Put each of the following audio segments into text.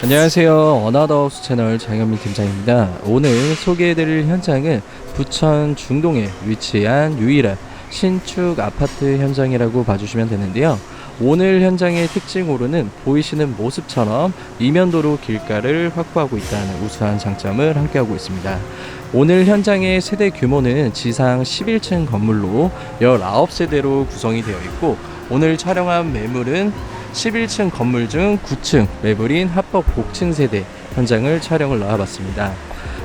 안녕하세요. 어나더하우스 채널 장현민 팀장입니다. 오늘 소개해드릴 현장은 부천 중동에 위치한 유일한 신축 아파트 현장이라고 봐주시면 되는데요. 오늘 현장의 특징으로는 보이시는 모습처럼 이면도로 길가를 확보하고 있다는 우수한 장점을 함께하고 있습니다. 오늘 현장의 세대 규모는 지상 11층 건물로 19세대로 구성이 되어 있고 오늘 촬영한 매물은 11층 건물 중 9층 매물인 합법 복층 세대 현장을 촬영을 나와봤습니다.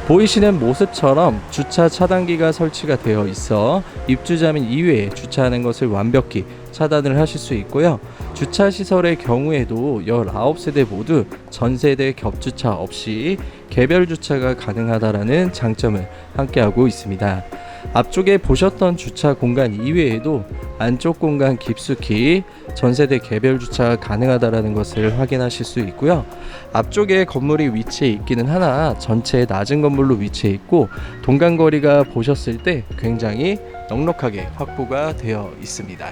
보이시는 모습처럼 주차 차단기가 설치가 되어 있어 입주자 및 이외에 주차하는 것을 완벽히 차단을 하실 수 있고요. 주차 시설의 경우에도 19세대 모두 전세대 겹주차 없이 개별 주차가 가능하다라는 장점을 함께하고 있습니다. 앞쪽에 보셨던 주차 공간 이외에도 안쪽 공간 깊숙이 전세대 개별 주차가 가능하다라는 것을 확인하실 수 있고요. 앞쪽에 건물이 위치해 있기는 하나 전체 낮은 건물로 위치해 있고 동간 거리가 보셨을 때 굉장히 넉넉하게 확보가 되어 있습니다.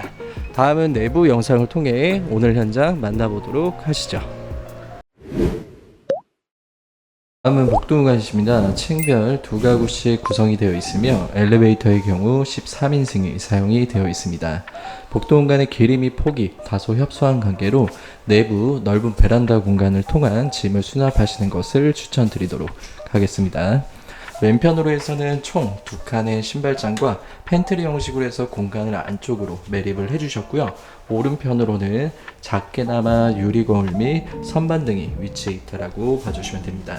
다음은 내부 영상을 통해 오늘 현장 만나보도록 하시죠. 다음은 복도공간이십니다. 층별 두 가구씩 구성이 되어 있으며 엘리베이터의 경우 13인승이 사용이 되어 있습니다. 복도 공간의 길이 및 폭이 다소 협소한 관계로 내부 넓은 베란다 공간을 통한 짐을 수납하시는 것을 추천드리도록 하겠습니다. 왼편으로 해서는 총 두 칸의 신발장과 팬트리 형식으로 해서 공간을 안쪽으로 매립을 해주셨고요. 오른편으로는 작게나마 유리 거울 및 선반 등이 위치해 있다라고 봐주시면 됩니다.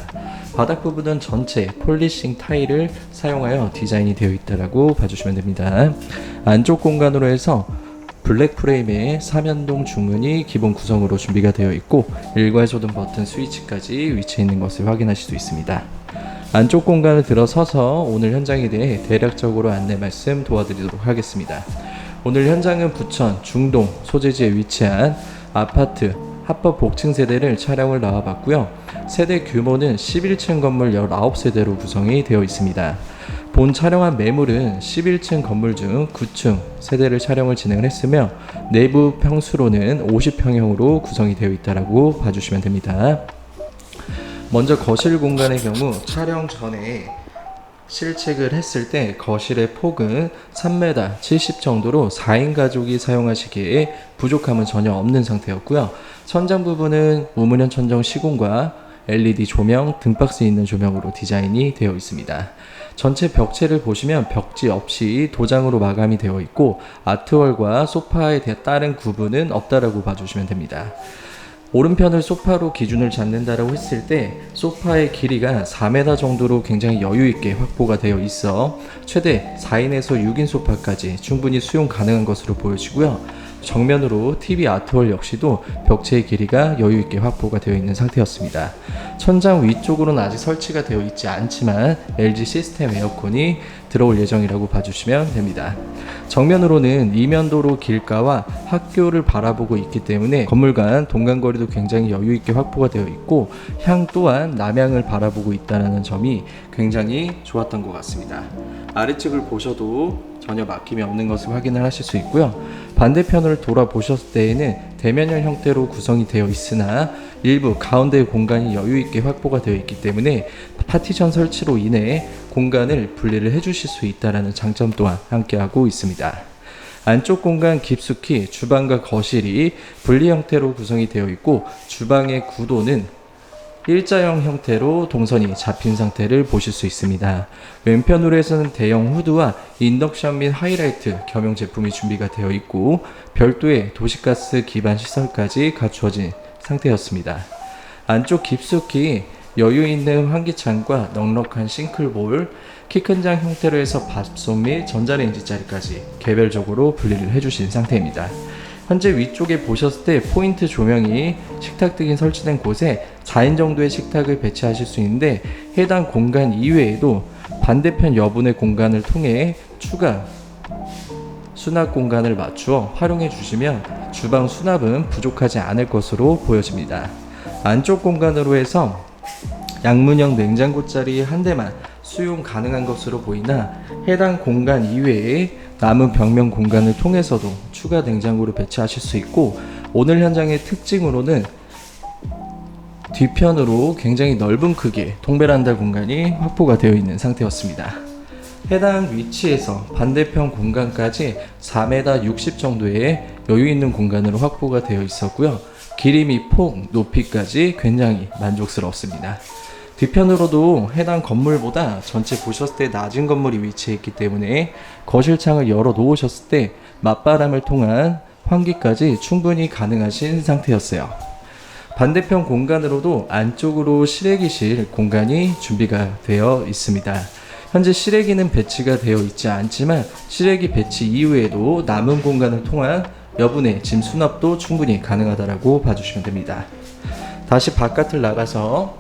바닥 부분은 전체 폴리싱 타일을 사용하여 디자인이 되어 있다라고 봐주시면 됩니다. 안쪽 공간으로 해서 블랙 프레임에 삼연동 중문이 기본 구성으로 준비가 되어 있고 일괄 소등 버튼 스위치까지 위치해 있는 것을 확인하실 수 있습니다. 안쪽 공간을 들어서서 오늘 현장에 대해 대략적으로 안내 말씀 도와드리도록 하겠습니다. 오늘 현장은 부천 중동 소재지에 위치한 아파트 합법 복층 세대를 촬영을 나와봤고요. 세대 규모는 11층 건물 19세대로 구성이 되어 있습니다. 본 촬영한 매물은 11층 건물 중 9층 세대를 촬영을 진행을 했으며 내부 평수로는 50평형으로 구성이 되어 있다라고 봐주시면 됩니다. 먼저 거실 공간의 경우 촬영 전에 실측을 했을 때 거실의 폭은 3m 70 정도로 4인 가족이 사용하시기에 부족함은 전혀 없는 상태였고요. 천장 부분은 우문현 천정 시공과 LED 조명, 등박스 있는 조명으로 디자인이 되어 있습니다. 전체 벽체를 보시면 벽지 없이 도장으로 마감이 되어 있고 아트월과 소파에 따른 구분은 없다라고 봐주시면 됩니다. 오른편을 소파로 기준을 잡는다라고 했을 때 소파의 길이가 4m 정도로 굉장히 여유 있게 확보가 되어 있어 최대 4인에서 6인 소파까지 충분히 수용 가능한 것으로 보여지고요. 정면으로 TV 아트월 역시도 벽체의 길이가 여유 있게 확보가 되어 있는 상태였습니다. 천장 위쪽으로는 아직 설치가 되어 있지 않지만 LG 시스템 에어컨이 들어올 예정이라고 봐주시면 됩니다. 정면으로는 이면도로 길가와 학교를 바라보고 있기 때문에 건물 간 동간거리도 굉장히 여유 있게 확보가 되어 있고 향 또한 남향을 바라보고 있다는 점이 굉장히 좋았던 것 같습니다. 아래측을 보셔도 전혀 막힘이 없는 것을 확인을 하실 수 있고요. 반대편을 돌아보셨을 때에는 대면형 형태로 구성이 되어 있으나 일부 가운데 공간이 여유 있게 확보가 되어 있기 때문에 파티션 설치로 인해 공간을 분리를 해주실 수 있다라는 장점 또한 함께하고 있습니다. 안쪽 공간 깊숙이 주방과 거실이 분리 형태로 구성이 되어 있고 주방의 구도는 일자형 형태로 동선이 잡힌 상태를 보실 수 있습니다. 왼편으로 해서는 대형 후드와 인덕션 및 하이라이트 겸용 제품이 준비가 되어 있고 별도의 도시가스 기반 시설까지 갖추어진 상태였습니다. 안쪽 깊숙이 여유 있는 환기창과 넉넉한 싱클볼, 키 큰 장 형태로 해서 밥솥 및 전자레인지 자리까지 개별적으로 분리를 해주신 상태입니다. 현재 위쪽에 보셨을 때 포인트 조명이 식탁 등이 설치된 곳에 4인 정도의 식탁을 배치하실 수 있는데 해당 공간 이외에도 반대편 여분의 공간을 통해 추가 수납 공간을 맞추어 활용해 주시면 주방 수납은 부족하지 않을 것으로 보여집니다. 안쪽 공간으로 해서 양문형 냉장고 자리 한 대만 수용 가능한 것으로 보이나 해당 공간 이외에 남은 벽면 공간을 통해서도 추가 냉장고를 배치하실 수 있고 오늘 현장의 특징으로는 뒤편으로 굉장히 넓은 크기의 통베란다 공간이 확보가 되어 있는 상태였습니다. 해당 위치에서 반대편 공간까지 4m 60 정도의 여유 있는 공간으로 확보가 되어 있었고요. 길이 및 폭, 높이까지 굉장히 만족스럽습니다. 뒤편으로도 해당 건물보다 전체 보셨을 때 낮은 건물이 위치해 있기 때문에 거실 창을 열어 놓으셨을 때 맞바람을 통한 환기까지 충분히 가능하신 상태였어요. 반대편 공간으로도 안쪽으로 실외기실 공간이 준비가 되어 있습니다. 현재 실외기는 배치가 되어 있지 않지만 실외기 배치 이후에도 남은 공간을 통한 여분의 짐 수납도 충분히 가능하다라고 봐주시면 됩니다. 다시 바깥을 나가서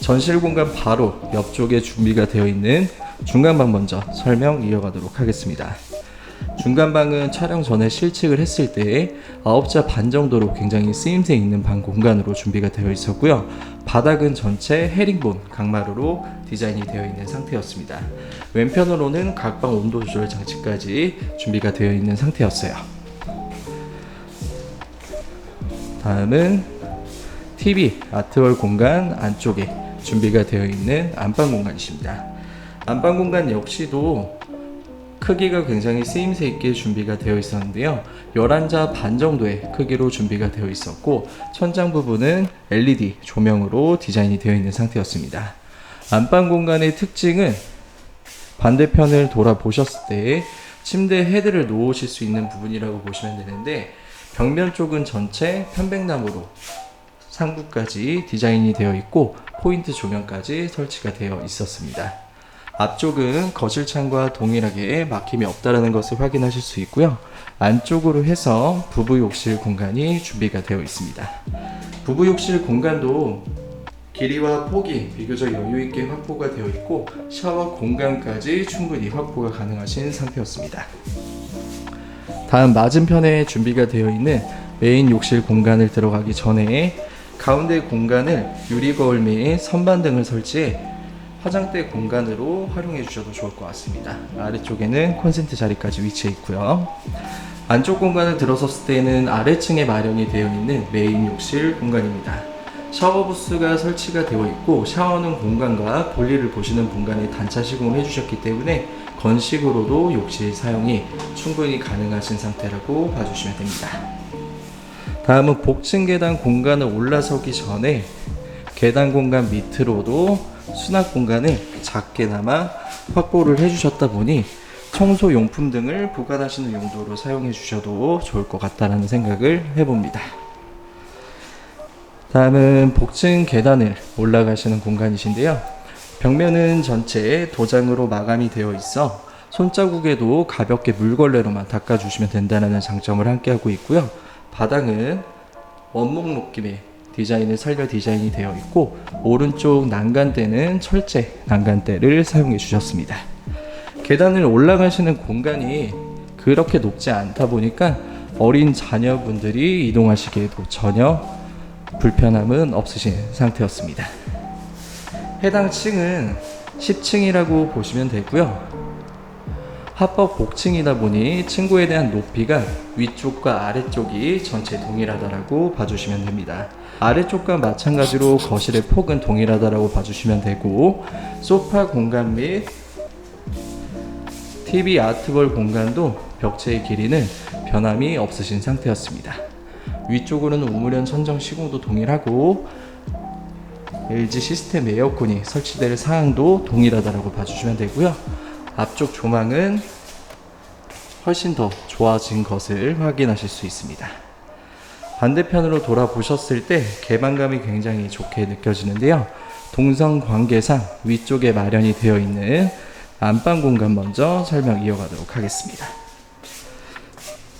전실 공간 바로 옆쪽에 준비가 되어 있는 중간방 먼저 설명 이어가도록 하겠습니다. 중간방은 촬영 전에 실측을 했을 때 9자 반 정도로 굉장히 쓰임새 있는 방 공간으로 준비가 되어 있었고요. 바닥은 전체 헤링본 강마루로 디자인이 되어 있는 상태였습니다. 왼편으로는 각 방 온도 조절 장치까지 준비가 되어 있는 상태였어요. 다음은 TV 아트월 공간 안쪽에 준비가 되어 있는 안방 공간이십니다. 안방 공간 역시도 크기가 굉장히 쓰임새 있게 준비가 되어 있었는데요. 11자 반 정도의 크기로 준비가 되어 있었고 천장 부분은 LED 조명으로 디자인이 되어 있는 상태였습니다. 안방 공간의 특징은 반대편을 돌아보셨을 때 침대 헤드를 놓으실 수 있는 부분이라고 보시면 되는데 벽면 쪽은 전체 편백나무로 상부까지 디자인이 되어 있고 포인트 조명까지 설치가 되어 있었습니다. 앞쪽은 거실 창과 동일하게 막힘이 없다라는 것을 확인하실 수 있고요. 안쪽으로 해서 부부 욕실 공간이 준비가 되어 있습니다. 부부 욕실 공간도 길이와 폭이 비교적 여유 있게 확보가 되어 있고 샤워 공간까지 충분히 확보가 가능하신 상태였습니다. 다음 맞은편에 준비가 되어 있는 메인 욕실 공간을 들어가기 전에 가운데 공간을 유리 거울 및 선반 등을 설치해 화장대 공간으로 활용해 주셔도 좋을 것 같습니다. 아래쪽에는 콘센트 자리까지 위치해 있고요. 안쪽 공간을 들어섰을 때는 아래층에 마련이 되어 있는 메인 욕실 공간입니다. 샤워 부스가 설치가 되어 있고 샤워하는 공간과 볼일을 보시는 공간에 단차 시공을 해주셨기 때문에 건식으로도 욕실 사용이 충분히 가능하신 상태라고 봐주시면 됩니다. 다음은 복층 계단 공간을 올라서기 전에 계단 공간 밑으로도 수납 공간을 작게나마 확보를 해주셨다 보니 청소 용품 등을 보관하시는 용도로 사용해 주셔도 좋을 것 같다라는 생각을 해봅니다. 다음은 복층 계단을 올라가시는 공간이신데요. 벽면은 전체 도장으로 마감이 되어 있어 손자국에도 가볍게 물걸레로만 닦아주시면 된다는 장점을 함께하고 있고요. 바닥은 원목 느낌의 디자인을 살려 디자인이 되어 있고 오른쪽 난간대는 철제 난간대를 사용해 주셨습니다. 계단을 올라가시는 공간이 그렇게 높지 않다 보니까 어린 자녀분들이 이동하시기에도 전혀 불편함은 없으신 상태였습니다. 해당 층은 10층이라고 보시면 되고요. 합법 복층이다 보니 층고에 대한 높이가 위쪽과 아래쪽이 전체 동일하다라고 봐주시면 됩니다. 아래쪽과 마찬가지로 거실의 폭은 동일하다라고 봐주시면 되고 소파 공간 및 TV 아트볼 공간도 벽체의 길이는 변함이 없으신 상태였습니다. 위쪽으로는 우물형 천정 시공도 동일하고 LG 시스템 에어컨이 설치될 사항도 동일하다라고 봐주시면 되고요. 앞쪽 조망은 훨씬 더 좋아진 것을 확인하실 수 있습니다. 반대편으로 돌아보셨을 때 개방감이 굉장히 좋게 느껴지는데요. 동성 관계상 위쪽에 마련이 되어 있는 안방 공간 먼저 설명 이어가도록 하겠습니다.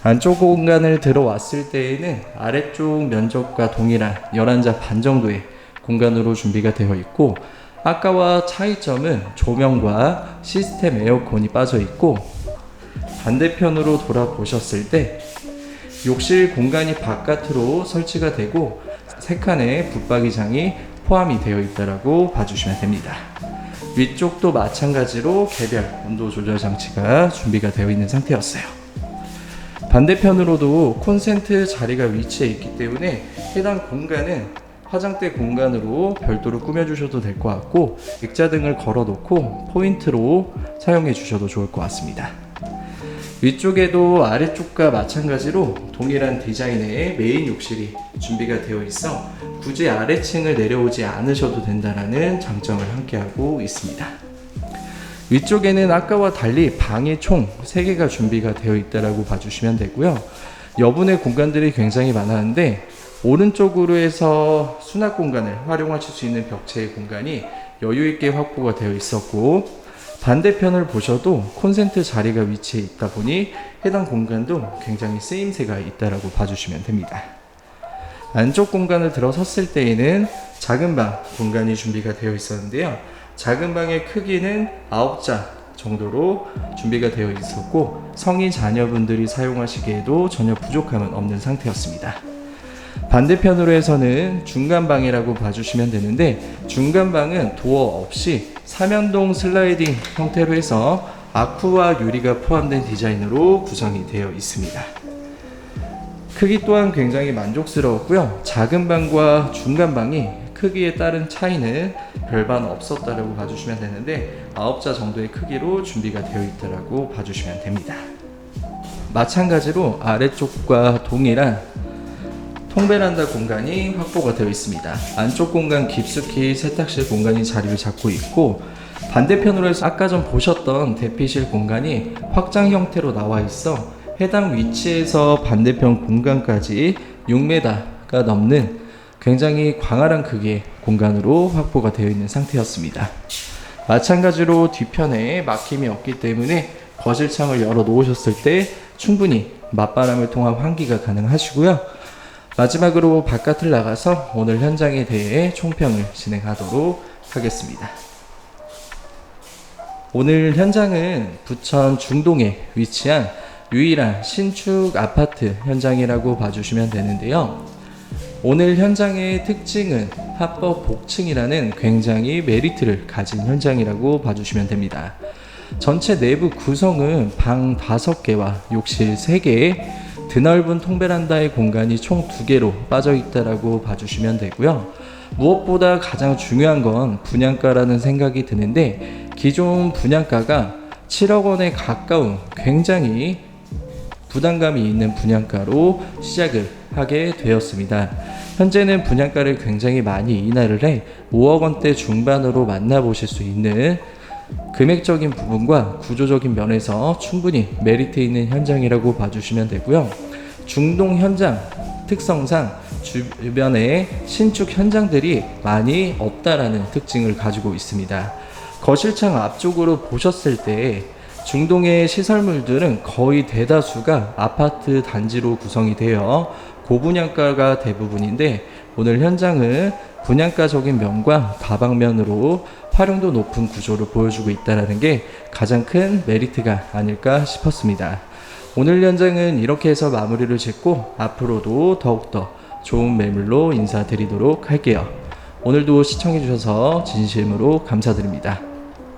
안쪽 공간을 들어왔을 때에는 아래쪽 면적과 동일한 11자 반 정도의 공간으로 준비가 되어 있고 아까와 차이점은 조명과 시스템 에어컨이 빠져 있고 반대편으로 돌아보셨을 때 욕실 공간이 바깥으로 설치가 되고 세 칸의 붙박이장이 포함이 되어 있다라고 봐주시면 됩니다. 위쪽도 마찬가지로 개별 온도 조절 장치가 준비가 되어 있는 상태였어요. 반대편으로도 콘센트 자리가 위치해 있기 때문에 해당 공간은 화장대 공간으로 별도로 꾸며주셔도 될 것 같고 액자 등을 걸어놓고 포인트로 사용해 주셔도 좋을 것 같습니다. 위쪽에도 아래쪽과 마찬가지로 동일한 디자인의 메인 욕실이 준비가 되어 있어 굳이 아래층을 내려오지 않으셔도 된다는 장점을 함께하고 있습니다. 위쪽에는 아까와 달리 방이 총 3개가 준비가 되어 있다라고 봐주시면 되고요. 여분의 공간들이 굉장히 많았는데 오른쪽으로 해서 수납 공간을 활용하실 수 있는 벽체의 공간이 여유 있게 확보가 되어 있었고 반대편을 보셔도 콘센트 자리가 위치해 있다 보니 해당 공간도 굉장히 쓰임새가 있다라고 봐주시면 됩니다. 안쪽 공간을 들어섰을 때에는 작은 방 공간이 준비가 되어 있었는데요. 작은 방의 크기는 9자 정도로 준비가 되어 있었고 성인 자녀분들이 사용하시기에도 전혀 부족함은 없는 상태였습니다. 반대편으로 해서는 중간방이라고 봐주시면 되는데 중간방은 도어 없이 삼연동 슬라이딩 형태로 해서 아쿠아 유리가 포함된 디자인으로 구성이 되어 있습니다. 크기 또한 굉장히 만족스러웠고요. 작은 방과 중간 방이 크기에 따른 차이는 별반 없었다라고 봐주시면 되는데 9자 정도의 크기로 준비가 되어 있다라고 봐주시면 됩니다. 마찬가지로 아래쪽과 동일한 통베란다 공간이 확보가 되어 있습니다. 안쪽 공간 깊숙이 세탁실 공간이 자리를 잡고 있고 반대편으로 해서 아까 전 보셨던 대피실 공간이 확장 형태로 나와 있어 해당 위치에서 반대편 공간까지 6m가 넘는 굉장히 광활한 크기의 공간으로 확보가 되어 있는 상태였습니다. 마찬가지로 뒤편에 막힘이 없기 때문에 거실 창을 열어 놓으셨을 때 충분히 맞바람을 통한 환기가 가능하시고요. 마지막으로 바깥을 나가서 오늘 현장에 대해 총평을 진행하도록 하겠습니다. 오늘 현장은 부천 중동에 위치한 유일한 신축 아파트 현장이라고 봐주시면 되는데요. 오늘 현장의 특징은 합법 복층이라는 굉장히 메리트를 가진 현장이라고 봐주시면 됩니다. 전체 내부 구성은 방 5개와 욕실 3개, 드넓은 통베란다의 공간이 총 2개로 빠져 있다라고 봐주시면 되고요. 무엇보다 가장 중요한 건 분양가라는 생각이 드는데 기존 분양가가 7억 원에 가까운 굉장히 부담감이 있는 분양가로 시작을 하게 되었습니다. 현재는 분양가를 굉장히 많이 인하를 해 5억 원대 중반으로 만나보실 수 있는 금액적인 부분과 구조적인 면에서 충분히 메리트 있는 현장이라고 봐주시면 되고요. 중동 현장 특성상 주변에 신축 현장들이 많이 없다라는 특징을 가지고 있습니다. 거실창 앞쪽으로 보셨을 때 중동의 시설물들은 거의 대다수가 아파트 단지로 구성이 되어 고분양가가 대부분인데 오늘 현장은 분양가적인 면과 다방면으로 활용도 높은 구조를 보여주고 있다는 게 가장 큰 메리트가 아닐까 싶었습니다. 오늘 현장은 이렇게 해서 마무리를 짓고 앞으로도 더욱더 좋은 매물로 인사드리도록 할게요. 오늘도 시청해주셔서 진심으로 감사드립니다.